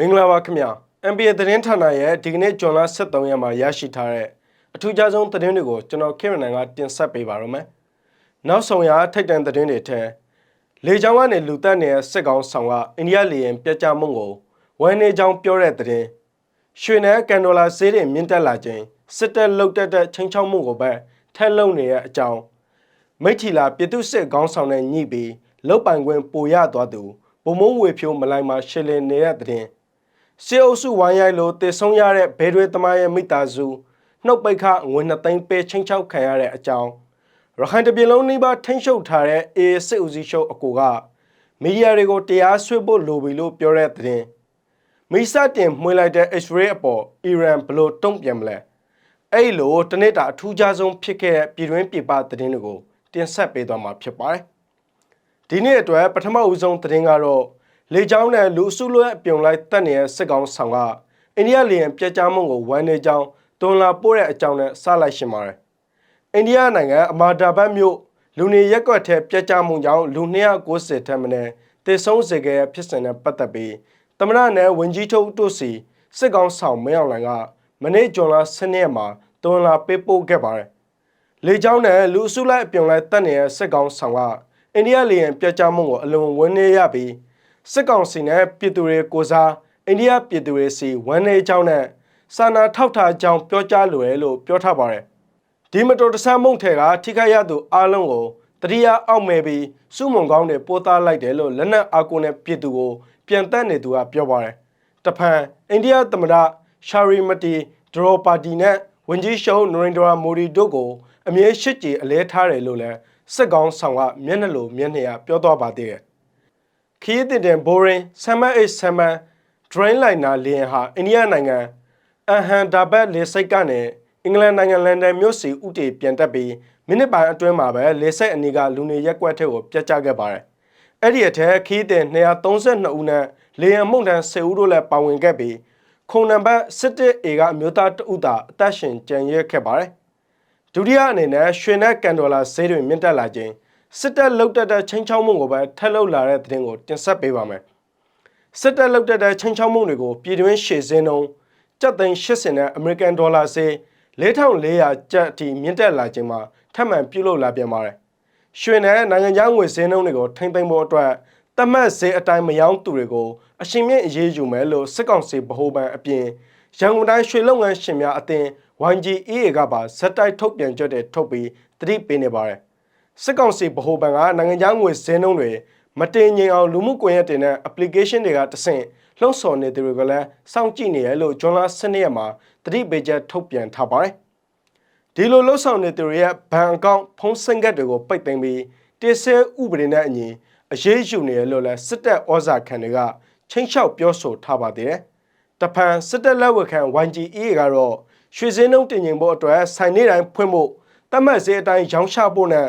မင်္ဂလာပါခင်ဗျာ MBA သတင်းဌာနရဲ့ဒီကနေ့ဇွန်လ23ရက်မှာရရှိထားတဲ့အထူးခြားဆုံးသတင်းတွေကိုကျွန်တော်ခေရနန်ကတင်ဆက်ပေးပါရမယ်။နောက်ဆုံးရထိုက်တန်သတင်းတွေထဲလေကြောင်းကနေလူတက်နေတဲ့စစ်ကောင်ဆောင်ကအိန္ဒိယလေယာဉ်ပြတ်ကျမှုကိုဝမ်နေကြောင်းပြောတဲ့သတင်းရွှေနယ်ကန်ဒေါ်လာဈေးတွေမြင့်တက်လာခြင်းစစ်တပ်လုတ်တက်တဲ့ချင်းချောက်မှုကိုပဲထက်လုံနေတဲ့အကြောင်းမိထီလာပြည်သူစစ်ခေါင်းဆောင်တဲ့ညှိပြီးလုတ်ပိုင်ခွင့်ပိုရသွားသူဗိုလ်မုံဝေဖြိုးမလိုက်မှာရှယ်လင်နေတဲ့သတင်း စေအုပ်စုဝိုင်းရိုက်လို့တည်ဆုံးရတဲ့ဘဲတွေသမားရဲ့မိသားစုနှုတ်ပိတ်ခငွေ2သိန်းပေးချင်းချောက်ခံရတဲ့အကြောင်းရခိုင်တပြည်လုံးနှိပါထိမ့်ရှုပ်ထားတဲ့အေစစ်ဦးစီးချုပ်အကူကမီဒီယာတွေကိုတရားစွဲဖို့လိုပြီလို့ပြောတဲ့သတင်းမိစတင်မှွေလိုက်တဲ့ X-ray အပေါ်အီရန်ဘလို့တုံ့ပြန်မလဲအဲ့လိုတနေ့တာအထူးခြားဆုံးဖြစ်ခဲ့တဲ့ပြည်တွင်းပြည်ပသတင်းတွေကိုတင်ဆက်ပေးသွားမှာဖြစ်ပါတယ်ဒီနေ့အတွက်ပထမဦးဆုံးသတင်းကတော့ လေကြောင်းနဲ့လူအစုလွဲအပြုံလိုက်တက်နေတဲ့စစ်ကောင်ဆောင်ကအိန္ဒိယလေယာဉ်ပြက်ကြားမှုကိုဝမ်းနေကြောင်းတွန်လာပို့တဲ့အကြောင်းနဲ့စလိုက်ရှင်ပါတယ်။အိန္ဒိယနိုင်ငံအမာဒါဘတ်မြို့လူနေရက်ကွက်ထဲပြက်ကြားမှုကြောင့်လူ290ထက်မနည်းတေဆုံးစေခဲ့တဲ့ဖြစ်စဉ်နဲ့ပတ်သက်ပြီးသမရနဲ့ဝင်ကြီးချုပ်တို့စီစစ်ကောင်ဆောင်မင်းအောင်လှိုင်ကမနေ့ဇွန်လ10ရက်မှာတွန်လာပေးပို့ခဲ့ပါတယ်။လေကြောင်းနဲ့လူအစုလိုက်အပြုံလိုက်တက်နေတဲ့စစ်ကောင်ဆောင်ကအိန္ဒိယလေယာဉ်ပြက်ကြားမှုကိုအလွန်ဝန်းနေရပြီး စစ်ကောင်စီနဲ့ပြည်သူတွေကိုစားအိန္ဒိယပြည်သူတွေစီဝန်နေကြောင်းနဲ့စာနာထောက်ထားကြောင်းပြောကြားလိုရလို့ပြောထားပါတယ်ဒီမတော်တဆမုံထဲကထိခိုက်ရသူအားလုံးကိုတတိယအောက်မဲ့ပြီးစုမုံကောင်းတွေပိုးသားလိုက်တယ်လို့လက်နက်အားကိုနဲ့ပြည်သူကိုပြန်တက်နေသူကပြောပါတယ်တဖန်အိန္ဒိယသမ္မတရှာရီမတီဒရိုပါတီနဲ့ဝန်ကြီးရှုံးနရိန္ဒရာမိုဒီတို့ကိုအမြဲရှစ်ကြည်အလဲထားတယ်လို့လည်းစစ်ကောင်ဆောင်ကမျက်နှာလိုမျက်နှာရပြောသွားပါသေးတယ် ခီးတင်တင်ဘိုရင်ဆမ်မတ်အိတ်ဆမ်မန် drain liner လေယာဉ်ဟာအိန္ဒိယနိုင်ငံအဟန်ဒါဘတ်လေဆိပ်ကနေအင်္ဂလန်နိုင်ငံလန်ဒန်မြို့စီဥတီပြန်တက်ပြီးမိနစ်ပိုင်းအတွင်းမှာပဲလေဆိပ်အနီးကလူနေရက်ကွက်ထက်ကိုပြတ်ကျခဲ့ပါတယ်။အဲ့ဒီအထက်ခီးတင်232ဦးနဲ့လေယာဉ်မှုန်တန်း10ဦးတို့လည်းပါဝင်ခဲ့ပြီးခုံနံပါတ် 17 A ကအမျိုးသားတဦးသာအသက်ရှင်ကျန်ရခဲ့ပါတယ်။ဒုတိယအနေနဲ့ရွှေနဲ့ကန်ဒေါ်လာဈေးတွေမြင့်တက်လာခြင်း စစ်တပ်လုတ်တက်တဲ့ချင်းချောင်းမှုကိုပဲထက်လုတ်လာတဲ့သတင်းကိုတင်ဆက်ပေးပါမယ်။စစ်တပ်လုတ်တက်တဲ့ချင်းချောင်းမှုတွေကိုပြည်တွင်းရှေ့စင်းလုံးကျပ်သိန်း80နဲ့အမေရိကန်ဒေါ်လာဈေး4400ကျပ်အထိမြင့်တက်လာခြင်းမှာထပ်မံပြုလုပ်လာပြန်ပါတယ်။ရွှေနဲ့နိုင်ငံခြားငွေဈေးနှုန်းတွေကိုထိမ့်သိမ်းဖို့အတွက်တမတ်ဈေးအတိုင်းမယောင်းသူတွေကိုအရှင်မြင့်အရေးယူမယ်လို့စစ်ကောင်စီဗဟိုဘဏ်အပြင်ရန်ကုန်တိုင်းရွှေလုပ်ငန်းရှင်များအသင်း YGEA ကပါဇက်တိုက်ထုတ်ပြန်ကြတဲ့ထုတ်ပြီးတတိပေးနေပါတယ်။ စစ်ကောင်စီဗဟိုဘဏ်ကနိုင်ငံခြားငွေဈေးနှုန်းတွေမတင်ငင်အောင်လူမှုကွန်ရက်တွေနဲ့ application တွေကတဆင့်လှုံ့ဆော်နေသူတွေကလည်းစောင့်ကြည့်နေရလို့ဂျွန်လာ12ရက်မှာတတိပေးချက်ထုတ်ပြန်ထားပါတယ်။ဒီလိုလှုံ့ဆော်နေသူတွေရဲ့ဘဏ်အကောင့်ဖုန်းစင်ကတ်တွေကိုပိတ်သိမ်းပြီးတစ်ဆဲဥပဒေနဲ့အညီအရေးယူနေရလို့လည်းစစ်တပ်ဩဇာခံတွေကချင်းချောက်ပြောဆိုထားပါသေးတယ်။တဖန်စစ်တပ်လက်ဝက်ခံ YGE ကတော့ရွှေစင်းနှုန်းတင်ငင်ဖို့အတွက်ဆိုင်နေတိုင်းဖွင့်ဖို့တတ်မှတ်ဈေးအတိုင်းရောင်းချဖို့နဲ့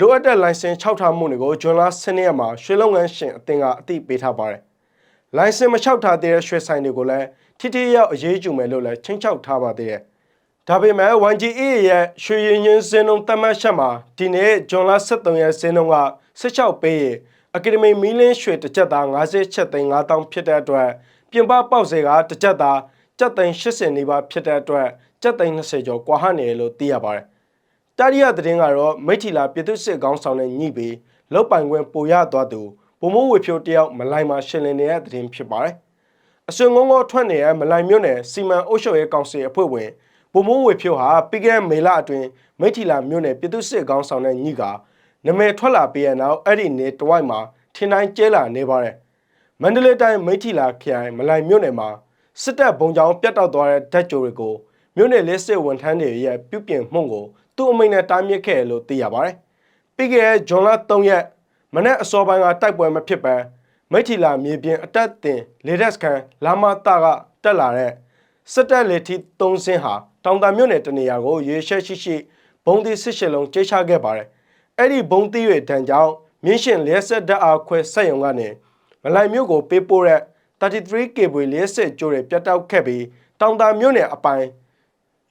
လိုအပ်တဲ့လိုင်စင်၆ထားမှုတွေကိုဂျွန်လာစနေရက်မှာရွှေလုပ်ငန်းရှင်အသင်းကအသိပေးထားပါတယ်။လိုင်စင်မလျှောက်ထားသေးတဲ့ရွှေဆိုင်တွေကိုလည်းထိထိရောက်အရေးယူမယ်လို့လည်းချင်းချောက်ထားပါသေးတယ်။ဒါပေမဲ့ 1GA ရဲ့ရွှေရင်ရင်စင်းလုံးတတ်မှတ်ချက်မှာဒီနေ့ဂျွန်လာ73ရက်စင်းလုံးက16ပေးရအကယ်ဒမီမီလင်းရွှေတစ်ချက်သား50ချက်သိန်း9000ဖြစ်တဲ့အတွက်ပြင်ပပေါက်စေကတစ်ချက်သားကျပ်သိန်း80နီးပါးဖြစ်တဲ့အတွက်ကျပ်သိန်း20ကျော်ကွာဟနေလို့သိရပါတယ်။ တတိယသတင်းကတော့မိထီလာပြည်သူ့စစ်ကောင်းဆောင်တဲ့ညှိပြီးလောက်ပိုင်ခွင့်ပိုရသွားသူဗိုလ်မိုးဝေဖြိုးတယောက်မလိုင်မှာရှင်လင်နေတဲ့သတင်းဖြစ်ပါတယ်။အစွန်ငုံငေါထွက်နေတဲ့မလိုင်မြို့နယ်စီမံအုပ်ချုပ်ရေးကောင်စီအဖွဲ့ဝင်ဗိုလ်မိုးဝေဖြိုးဟာပြီးခဲ့တဲ့မေလအတွင်းမိထီလာမြို့နယ်ပြည်သူ့စစ်ကောင်းဆောင်တဲ့ညှိကနမဲထွက်လာပြီးရနောက်အဲ့ဒီနေတဝိုက်မှာထင်းတိုင်းကျဲလာနေပါတယ်။မန္တလေးတိုင်းမိထီလာခရိုင်မလိုင်မြို့နယ်မှာစစ်တပ်ဘုံကြောင်ပြတ်တောက်သွားတဲ့ဓာတ်ကြိုတွေကို မြို့နယ်လေးစစ်ဝန်ထမ်းတွေရဲ့ပြုပြင်မှုကိုသူ့အမိန့်နဲ့တားမြစ်ခဲ့လို့သိရပါတယ်။ပြီးခဲ့တဲ့ဇွန်လ3ရက်မနေ့အစောပိုင်းကတိုက်ပွဲမဖြစ်ပန်းမိထီလာမြေပြင်အတက်တင်လေဒက်စကန်လာမတာကတက်လာတဲ့စစ်တပ်လက်ထိ3ဆင်းဟာတောင်တမြို့နယ်တနေရာကိုရေရှက်ရှိရှိဘုံသီးစစ်ရှစ်လုံးကျိချခဲ့ပါတယ်။အဲ့ဒီဘုံသီးတွေတန်ကြောင့်မြင်းရှင်လျက်ဆက်ဓာတ်အားခွဲဆက်ယုံကနေမလိုင်မြို့ကိုပေးပို့တဲ့ 33K ဘွေလျက်ဆက်ကျိုးတွေပြတ်တောက်ခဲ့ပြီးတောင်တာမြို့နယ်အပိုင်း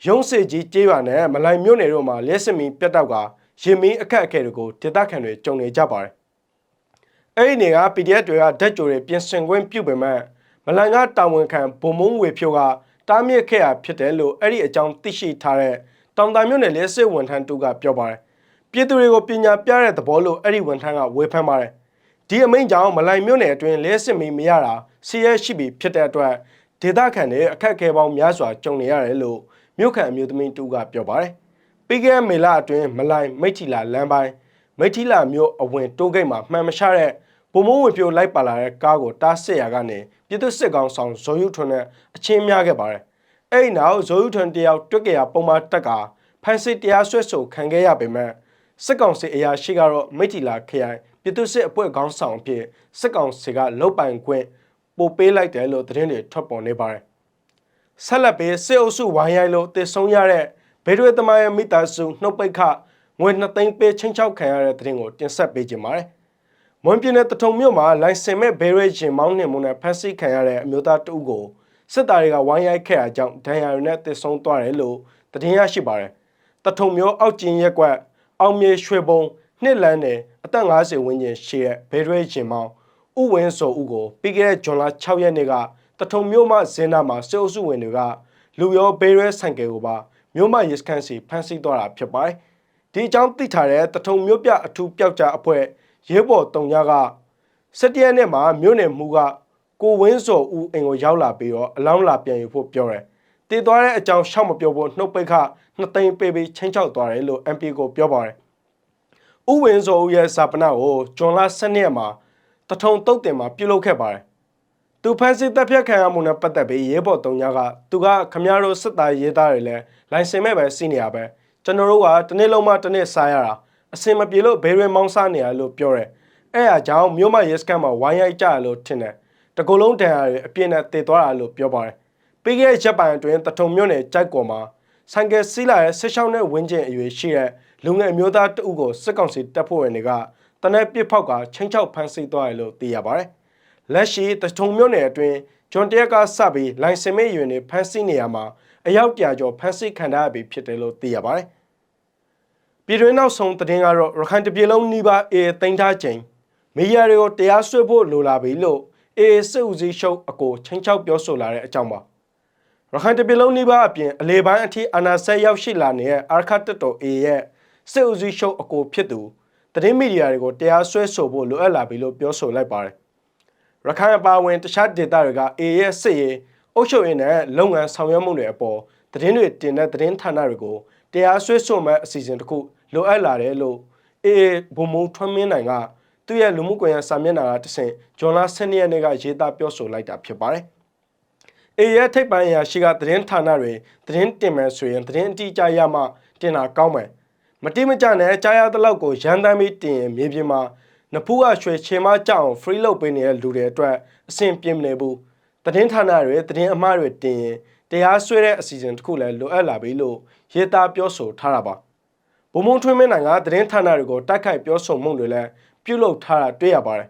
ရုံးစစ်ကြီးကျေးရွာနဲ့မလိုင်မြို့နယ်တို့မှာလျက်စစ်မီပြတ်တောက်ကရင်မီအခက်အခဲတွေကိုဒေသခံတွေကြုံနေကြပါတယ်။အဲ့ဒီနေက PDF တွေကဓာတ်ကြိုတွေပြင်ဆင်ခွင့်ပြုပေမဲ့မမလန်ကတာဝန်ခံဗိုလ်မုံဝေဖြိုကတားမြစ်ခဲ့ရဖြစ်တယ်လို့အဲ့ဒီအကြောင်းသိရှိထားတဲ့တောင်တာမြို့နယ်လေးစစ်ဝန်ထမ်းတူကပြောပါတယ်ပြည်သူတွေကိုပညာပြတဲ့သဘောလို့အဲ့ဒီဝန်ထမ်းကဝေဖန်ပါတယ်ဒီအမိန့်ကြောင့်မလိုင်မြို့နယ်အတွင်းလေးစစ်မီမရတာစီးရဲရှိပြီဖြစ်တဲ့အတွက်ဒေသခံတွေအခက်အခဲပေါင်းများစွာကြုံနေရတယ်လို့ မြို့ခံအမျိုးသမီးတူကပြောပါတယ်ပြီးခဲ့တဲ့မေလအတွင်းမလိုင်မိတ်ထီလာလမ်းပိုင်းမိတ်ထီလာမြို့အဝင်တိုးဂိတ်မှာမှန်မချတဲ့ဗိုလ်မုံဝင်ပြိုလိုက်ပါလာတဲ့ကားကိုတားဆစ်ရာကနေပြည်သူစစ်ကောင်ဆောင်ဇော်ယူထွန်းနဲ့အချင်းများခဲ့ပါတယ်။အဲ့ဒီနောက်ဇော်ယူထွန်းတယောက်တွက်ကရပုံမှန်တက်ကဖန်စစ်တရားစွဲဆိုခံခဲ့ရပေမဲ့စစ်ကောင်စီအရာရှိကတော့မိထီလာခရိုင်ပြည်သူစစ်အဖွဲ့ခေါင်းဆောင်အဖြစ်စစ်ကောင်စီကလုတ်ပိုင်ခွင့်ပို့ပေးလိုက်တယ်လို့သတင်းတွေထွက်ပေါ်နေပါတယ်။ ဆက်လက်ပြီးစစ်အုပ်စုဝိုင်းရိုက်လို့တည်ဆုံရတဲ့ဘေးရွေသမားရဲ့မိသားစုနှုတ်ပိတ်ခငွေ2သိန်းပေးချင်းချောက်ခံရတဲ့သတင်းကိုတင်ဆက်ပေးကြပါမယ်။မွန်ပြည်နယ်တထုံမြို့မှာလိုင်စင်မဲ့ဘေးရွေရှင်မောင်းနှင်မှုနဲ့ဖမ်းဆီးခံရတဲ့အမျိုးသားတဦးကိုစစ်သားတွေကဝိုင်းရိုက်ခဲ့တာကြောင့်ဒဏ်ရာတွေနဲ့တည်ဆုံသွားတယ်လို့သတင်းရရှိပါတယ်။တထုံမြို့အောက်ကျင်းရက်ကွက်အောင်မြေရွှေဘုံနှစ်လန်းနယ်အသက်50ဝန်းကျင်ရှိတဲ့ဘေးရွေရှင်မောင်းဥဝင်းစောဦးကိုပြီးခဲ့တဲ့ဇွန်လ6ရက်နေ့က တထုံမြို့မှဇင်းနာမှာစစ်အုပ်စုဝင်တွေကလူရောဘေးရွဲဆိုင်ကယ်ကိုပါမြို့မရဲစခန်းစီဖမ်းဆီးသွားတာဖြစ်ပါတယ်။ဒီအကြောင်းသိထားတဲ့တထုံမြို့ပြအထူးပျောက်ကြားအဖွဲ့ရဲဘော်တုံညာကစက်တရက်နေ့မှာမြို့နယ်မှုကကိုဝင်းစောဦးအိမ်ကိုရောက်လာပြီးတော့အလောင်းလာပြန်ယူဖို့ပြောတယ်။တည်သွားတဲ့အကြောင်းရှောက်မပြောဖို့နှုတ်ပိတ်ခနှစ်သိန်းပေးပြီးချင်းချောက်သွားတယ်လို့ MP ကိုပြောပါတယ်။ဥဝင်းစောဦးရဲ့စာပနာကိုဂျွန်လ12ရက်မှာတထုံတုတ်တင်မှာပြုလုပ်ခဲ့ပါတယ်။ သူဖန်စီတက်ဖြတ်ခံရမှုနဲ့ပတ်သက်ပြီးရဲဘော်တုံညာကသူကခမရတို့စစ်သားရေးသားတွေလည်းလိုင်စင်မဲ့ပဲစီးနေရပဲကျွန်တော်တို့ကတစ်နေ့လုံးမှတစ်နေ့စားရတာအစင်မပြေလို့ဘေးရွေမောင်းစားနေရလို့ပြောတယ်။အဲ့အကြောင်းမြို့မရဲစခန်းမှာဝိုင်းရိုက်ကြရလို့ထင်တယ်။တကူလုံးတန်ရာတွေအပြည့်နဲ့တည်သွားတာလို့ပြောပါတယ်။ပြီးခဲ့တဲ့ချက်ပိုင်အတွင်းတထုံမြို့နယ်ကြိုက်ကော်မှာဆိုင်ကယ်စီးလာတဲ့ဆက်ရှောင်းတဲ့ဝင်းကျင်အရွယ်ရှိတဲ့လူငယ်အမျိုးသားတဦးကိုစစ်ကောင်စီတပ်ဖွဲ့ဝင်တွေကတနက်ပစ်ဖောက်ကချင်းချောက်ဖမ်းဆီးသွားတယ်လို့သိရပါတယ်။ လက်ရှိတထုံမြို့နယ်အတွင်းဂျွန်တရက်ကစပြီးလိုင်စင်မေယူနေဖမ်းဆီးနေရမှာအယောက်တရာကျော်ဖမ်းဆီးခံရပြီဖြစ်တယ်လို့သိရပါတယ်။ပြည်တွင်းနောက်ဆုံးသတင်းကတော့ရခိုင်တပြည်လုံးနှီးပါအေသိမ်းထားချိန်မီဒီယာတွေကိုတရားစွဲဖို့လိုလာပြီလို့အေစစ်ဦးစီးရှုပ်အကိုချင်းချောက်ပြောဆိုလာတဲ့အကြောင်းပါ။ရခိုင်တပြည်လုံးနှီးပါအပြင်အလေပိုင်းအထိအာဏာဆက်ရောက်ရှိလာနေတဲ့အာခတ်တတော်အေရဲ့စစ်ဦးစီးရှုပ်အကိုဖြစ်သူသတင်းမီဒီယာတွေကိုတရားစွဲဆိုဖို့လိုအပ်လာပြီလို့ပြောဆိုလိုက်ပါတယ်။ ရခိုင်အပါအဝင်တခြားဒေသတွေကအေရဲ့စစ်ရေးအုပ်ချုပ်ရေးနဲ့လုပ်ငန်းဆောင်ရွက်မှုတွေအပေါ်သတင်းတွေတင်တဲ့သတင်းဌာနတွေကိုတရားစွဲဆိုမဲ့အစီအစဉ်တစ်ခုလိုအပ်လာတယ်လို့အေအေဘုံမုံထွန်းမင်းနိုင်ကသူ့ရဲ့လူမှုကွန်ရက်စာမျက်နှာကတဆင့်ဂျွန်လာ12ရက်နေ့ကရေးသားပြောဆိုလိုက်တာဖြစ်ပါတယ်။အေရဲ့ထိပ်ပိုင်းအရာရှိကသတင်းဌာနတွေသတင်းတင်မယ်ဆိုရင်သတင်းအတိအကျရမှတင်တာကောင်းမယ်။မတိမကျနဲ့ကြားရတဲ့လောက်ကိုရန်တမ်းပြီးတင်ရင်မြေပြင်မှာ နဖူးကရွှေချေမကြအောင် free လုပ်ပေးနေတဲ့လူတွေအတွက်အဆင်ပြေမနေဘူး။သတင်းဌာနတွေသတင်းအမှားတွေတင်ရင်တရားစွဲတဲ့အစီအစဉ်တစ်ခုလည်းလိုအပ်လာပြီလို့ရေးသားပြောဆိုထားတာပါဘုံမုံထွင်းမင်းနိုင်ကသတင်းဌာနတွေကိုတိုက်ခိုက်ပြောဆိုမှုတွေလည်းပြုလုပ်ထားတာတွေ့ရပါတယ်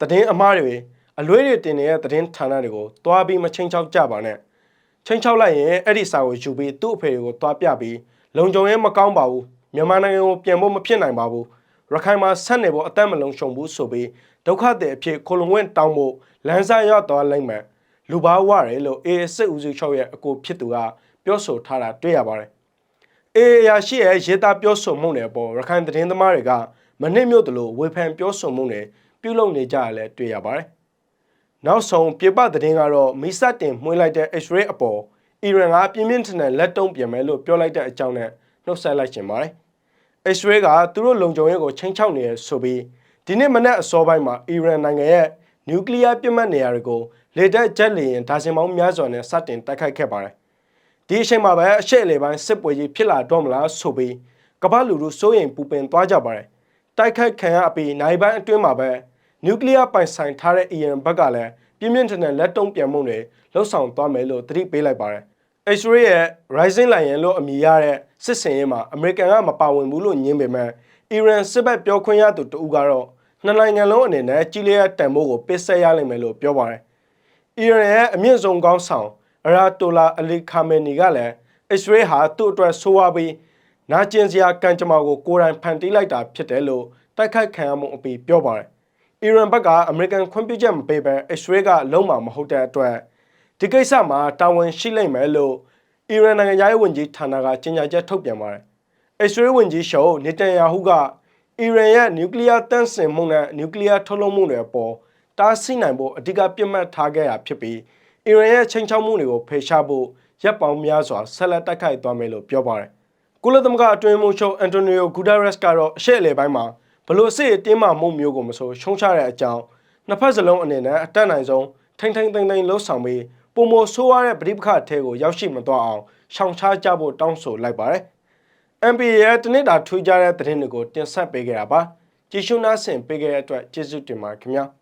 သတင်းအမှားတွေအလွဲတွေတင်နေတဲ့သတင်းဌာနတွေကိုတွားပြီးမချင်းချောက်ကြပါနဲ့ချင်းချောက်လိုက်ရင်အဲ့ဒီစာကိုယူပြီးသူ့အဖေတွေကိုတွားပြပြီးလုံခြုံရေးမကောင်းပါဘူးမြန်မာနိုင်ငံကိုပြန်ဖို့မဖြစ်နိုင်ပါဘူး ရခိုင်မှာဆက်နေဖို့အသက်မလုံခြုံဘူးဆိုပြီးဒုက္ခသည်အဖြစ်ခိုလုံဝင်တောင်းဖို့လမ်းစာရောက်သွားလိုက်မှလူဘာဝရဲလို့အေစစ်ဦးစီးချုပ်ရဲ့အကိုဖြစ်သူကပြောဆိုထားတာတွေ့ရပါတယ်။အေရရှိရဲ့ရေးသားပြောဆိုမှုတွေအပေါ်ရခိုင်သတင်းသမားတွေကမနစ်မြို့တလို့ဝေဖန်ပြောဆိုမှုတွေပြုလုပ်နေကြရလဲတွေ့ရပါတယ်။နောက်ဆုံးပြပသတင်းကတော့မိစတင်မှွှေးလိုက်တဲ့ X-ray အပေါ်အီရန်ကပြင်းပြင်းထန်ထန်လက်တုံးပြန်မယ်လို့ပြောလိုက်တဲ့အကြောင်းနဲ့နှုတ်ဆက်လိုက်ခြင်းပါတယ်။ X-ray ကသူတို့လုံခြုံရေးကိုချိန်ချောက်နေရဆိုပြီးဒီနေ့မနက်အစောပိုင်းမှာအီရန်နိုင်ငံရဲ့နျူကလ িয়ার ပြစ်မှတ်နေရာတွေကိုလေတပ်ဂျက်လေယာဉ်ဒါဇင်ပေါင်းများစွာနဲ့စတင်တိုက်ခိုက်ခဲ့ပါတယ်။ဒီအချိန်မှာပဲအရှေ့အလယ်ပိုင်းစစ်ပွဲကြီးဖြစ်လာတော့မလားဆိုပြီးကမ္ဘာလူထုစိုးရိမ်ပူပင်သွားကြပါတယ်။တိုက်ခိုက်ခံရပြီးနိုင်ပိုင်းအတွင်းမှာပဲနျူကလ িয়ার ပိုင်ဆိုင်ထားတဲ့အီရန်ဘက်ကလည်းပြင်းပြင်းထန်ထန်လက်တုံးပြန်မှုတွေလှုပ်ဆောင်သွားမယ်လို့သတိပေးလိုက်ပါတယ်။ X-ray ရဲ့ Rising Lion လို့အမည်ရတဲ့စစ်စင်ရေးမှာအမေရိကန်ကမပါဝင်ဘူးလို့ညင်းပေမဲ့အီရန်စစ်ဘက်ပြောခွင့်ရသူတဦးကတော့နှစ်နိုင်ငံလုံးအနေနဲ့ကြီးလေးရတန်ဖိုးကိုပစ်ဆက်ရလိမ့်မယ်လို့ပြောပါတယ်။အီရန်ရဲ့အမြင့်ဆုံးကောင်းဆောင်အရာတိုလာအလီခါမယ်နီကလည်းအစ္စရေးဟာသူ့အတွက်ဆိုးဝါးပြီးနာကျင်စရာကံကြမ္မာကိုကိုယ်တိုင်ဖန်တီးလိုက်တာဖြစ်တယ်လို့တိုက်ခိုက်ခံရမှုအပြီးပြောပါတယ်။အီရန်ဘက်ကအမေရိကန်ခွင့်ပြုချက်မပေးဘဲအစ္စရေးကလုံးဝမဟုတ်တဲ့အတွက် ဒီကိစ္စမှာတာဝန်ရှိလိမ့်မယ်လို့အီရန်နိုင်ငံသားရေးဝန်ကြီးဌာနကကြေညာချက်ထုတ်ပြန်ပါတယ်။အစ္စရေးဝန်ကြီးရှုံနေတန်ယာဟုကအီရန်ရဲ့နျူကလ িয়ার တန့်စင်မှုနဲ့နျူကလ িয়ার ထုတ်လုပ်မှုတွေအပေါ်တားဆီးနိုင်ဖို့အဓိကပြစ်မှတ်ထားခဲ့တာဖြစ်ပြီးအီရန်ရဲ့ချိန်ချောက်မှုတွေကိုဖယ်ရှားဖို့ရပ်ပေါင်းများစွာဆက်လက်တိုက်ခိုက်သွားမယ်လို့ပြောပါတယ်။ကုလသမဂ္ဂအတွင်းမှုချုပ်အန်တိုနီယိုဂူဒါရက်စ်ကတော့အရှေ့အလယ်ပိုင်းမှာဘလို့စစ်ရေးတင်းမာမှုမျိုးကိုမဆိုရှုံချတဲ့အကြောင်းနှစ်ဖက်စလုံးအနေနဲ့အတက်နိုင်ဆုံးထိမ့်ထိမ့်သိမ့်သိမ့်လှုပ်ဆောင်ပြီး ပုံမဆိုးရတဲ့ပဋိပက္ခအထဲကိုရောက်ရှိမသွားအောင်ရှောင်ရှားကြဖို့တောင်းဆိုလိုက်ပါတယ်။ NBA ရဲ့တနစ်တာထူးခြားတဲ့သတင်းတွေကိုတင်ဆက်ပေးခဲ့တာပါ။ကြည့်ရှုနားဆင်ပေးခဲ့တဲ့အတွက်ကျေးဇူးတင်ပါတယ်ခင်ဗျာ။